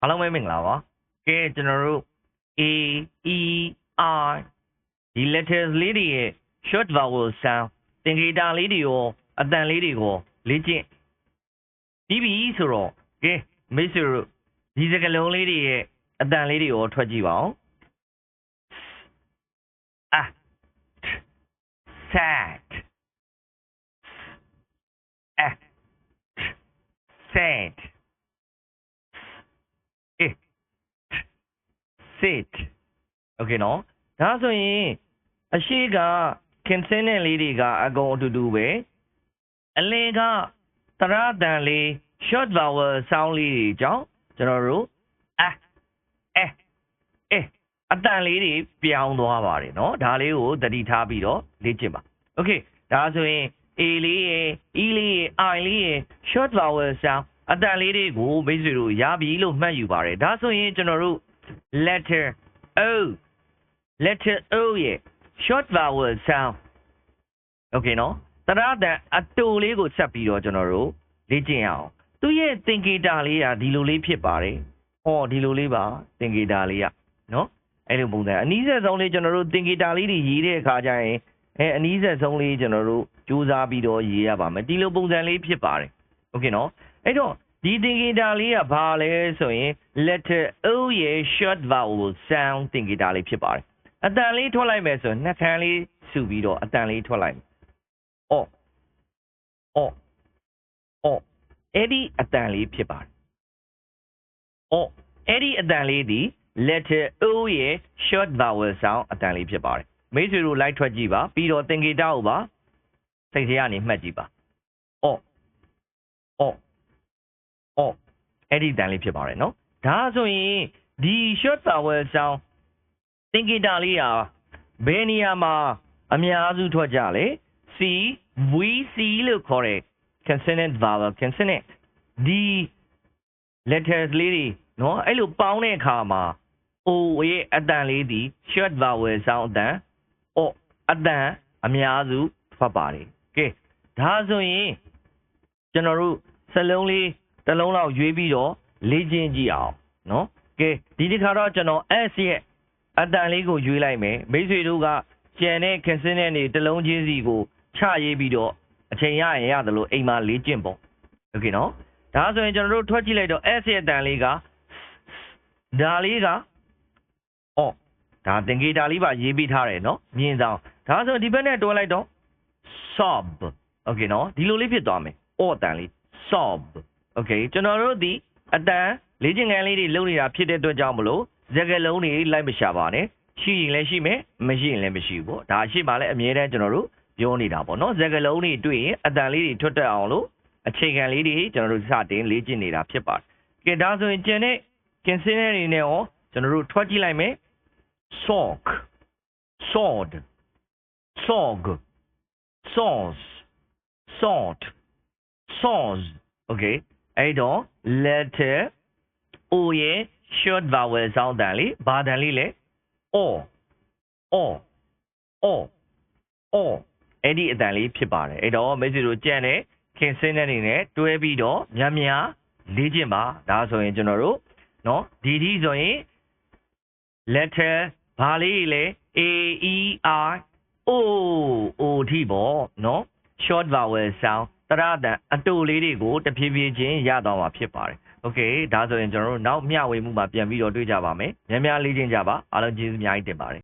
အားလုံးပဲမင်္ဂလာပါကဲကျွန်တော်တို့ A E I ဒီ letters လေးတွေရဲ့ short vowel sound သင်္ကေတလေးတွေရောအတန်လေးတွေကိုလေ့ကျင့်ပြီးပြီဆိုတော့ကဲမိတ်ဆွေတို့ဒီစကားလုံးလေးတွေရဲ့အတန်လေးတွေရောထွက်ကြည့်ပါဦးအာ sad a sad eh sit okay နော်ဒါဆိုရင်အရှိက consonant လေးတွေကအကုန်အတူတူပဲအလယ်ကသရတန်လေး short vowel sound လေးတွေကြောင့်ကျွန်တော်တို့အဲအဲအဲအတန်လေးတွေပြောင်းသွားပါတယ်နော်ဒါလေးကိုသတိထားပြီးတော့လေ့ကျင့်ပါ okay ဒါဆိုရင် A လေးရယ် E လေးရယ် I လေးရယ် short vowel sound အတန်လေးတွေကိုမိတ်ဆွေတို့ရပြီလို့မှတ်ယူပါတယ်ဒါဆိုရင်ကျွန်တော်တို့ letter O letter O ရဲ့ short vowel sound okay နော်တရတန်အတူလေးကိုဆက်ပြီးတော့ကျွန်တော်တို့လေ့ကျင့်ရအောင်သူရဲ့သင်္ကေတလေးကဒီလိုလေးဖြစ်ပါတယ်ဟောဒီလိုလေးပါသင်္ကေတလေးကနော်အဲ့လိုပုံစံအနည်းဆက်ဆုံးလေးကျွန်တော်တို့သင်္ကေတလေးတွေရေးတဲ့အခါကျရင်အဲအနည်းဆက်ဆုံးလေးကျွန်တော်တို့စူးစမ်းပြီးတော့ရေးရပါမယ်ဒီလိုပုံစံလေးဖြစ်ပါတယ်โอเคနော်အဲ့တော့ ဒီသင်္ကေတလေးကဘာလဲဆိုရင် letter O ရဲ့ short vowel sound သင်္ကေတလေးဖြစ်ပါတယ်အတန်လေးထွက်လိုက်မယ်ဆိုရင်နှာခမ်းလေးစုပြီးတော့အတန်လေးထွက်လိုက်မယ်အော်အော်အော်အဲ့ဒီအတန်လေးဖြစ်ပါတယ်အော်အဲ့ဒီအတန်လေးဒီ letter O ရဲ့ short vowel sound အတန်လေးဖြစ်ပါတယ်မိတ်ဆွေတို့လိုက်ထွက်ကြည့်ပါပြီးတော့သင်္ကေတကိုပါစိတ်ထဲကနေမှတ်ကြည့်ပါအော်အော်အော် အဲ့ဒီတန်လေးဖြစ်ပါတယ်နော်ဒါဆိုရင်ဒီ short towel ကြောင်းသင်္ကေတလေးဟာဘယ်နေရာမှာအများစုထွက်ကြလဲ C VC လို့ခေါ်တဲ့ consonant vowel consonant ဒီ letters လေးတွေနော်အဲ့လိုပေါင်းတဲ့အခါမှာ O ရဲ့အတန်လေးဒီ short vowel ဆောင်းအတန် O အတန်အများစုထွက်ပါတယ်ကဲဒါဆိုရင်ကျွန်တော်တို့စလုံးလေး တစ်လုံးလောက်ရွေးပြီးတော့လေ့ကျင့်ကြည့်အောင်เนาะကဲဒီတစ်ခါတော့ကျွန်တော် S ရဲ့အတန်လေးကိုရွေးလိုက်မယ်မိတ်ဆွေတို့ကကျန်တဲ့ consonant တွေတစ်လုံးချင်းစီကိုချရေးပြီးတော့အချိန်ရရင်ရတယ်လို့အိမ်မှာလေ့ကျင့်ပေါ့โอเคနော်ဒါဆိုရင်ကျွန်တော်တို့ထွက်ကြည့်လိုက်တော့ S ရဲ့အတန်လေးကဒါလေးကအော်ဒါသင်္ကေတလေးပါရေးပြီးထားတယ်နော်မြင်ဆောင်ဒါဆိုဒီဘက်နဲ့တွဲလိုက်တော့ sob โอเคနော်ဒီလိုလေးဖြစ်သွားမယ်အော်အတန်လေး sob โอเคကျွန်တော်တို့ဒီအတန်လေ့ကျင့်ခန်းလေးတွေလုပ်နေတာဖြစ်တဲ့အတွက်ကြောင့်မလို့စကားလုံးတွေလိုက်မရှာပါနဲ့ရှိရင်လည်းရှိမယ်မရှိရင်လည်းမရှိဘူးပေါ့ဒါရှိမှလည်းအမြဲတမ်းကျွန်တော်တို့ပြောနေတာပေါ့နော်စကားလုံးတွေတွေ့ရင်အတန်လေးတွေထွက်တက်အောင်လို့အခြေခံလေးတွေကျွန်တော်တို့စတင်လေ့ကျင့်နေတာဖြစ်ပါတယ်ကဲဒါဆိုရင်ကျန်တဲ့ consonant တွေနဲ့ရောကျွန်တော်တို့ထွက်ကြည့်လိုက်မယ် sock sword sog sauce salt sauce okay အဲ့တော့ letter o ရဲ့ short vowel sound တန်လေးဘာတန်လေးလဲ o o o o အဲ့ဒီအတန်လေးဖြစ်ပါတယ်အဲ့တော့မိတ်ဆွေတို့ကြံ့တဲ့ခင်စင်းတဲ့နေနဲ့တွဲပြီးတော့များများလေ့ကျင့်ပါဒါဆိုရင်ကျွန်တော်တို့เนาะဒီဒီဆိုရင် letter ဘာလေးလဲ a e i o o ထိပေါ့เนาะ short vowel sound တရတန်အတူလေးတွေကိုတဖြည်းဖြည်းချင်းရတော့မှာဖြစ်ပါတယ်။ Okay ဒါဆိုရင်ကျွန်တော်တို့နောက်မျှဝေမှုမှာပြန်ပြီးတော့တွေ့ကြပါမယ်။များများလေးချင်းကြပါအားလုံးကျေးဇူးအများကြီးတင်ပါတယ်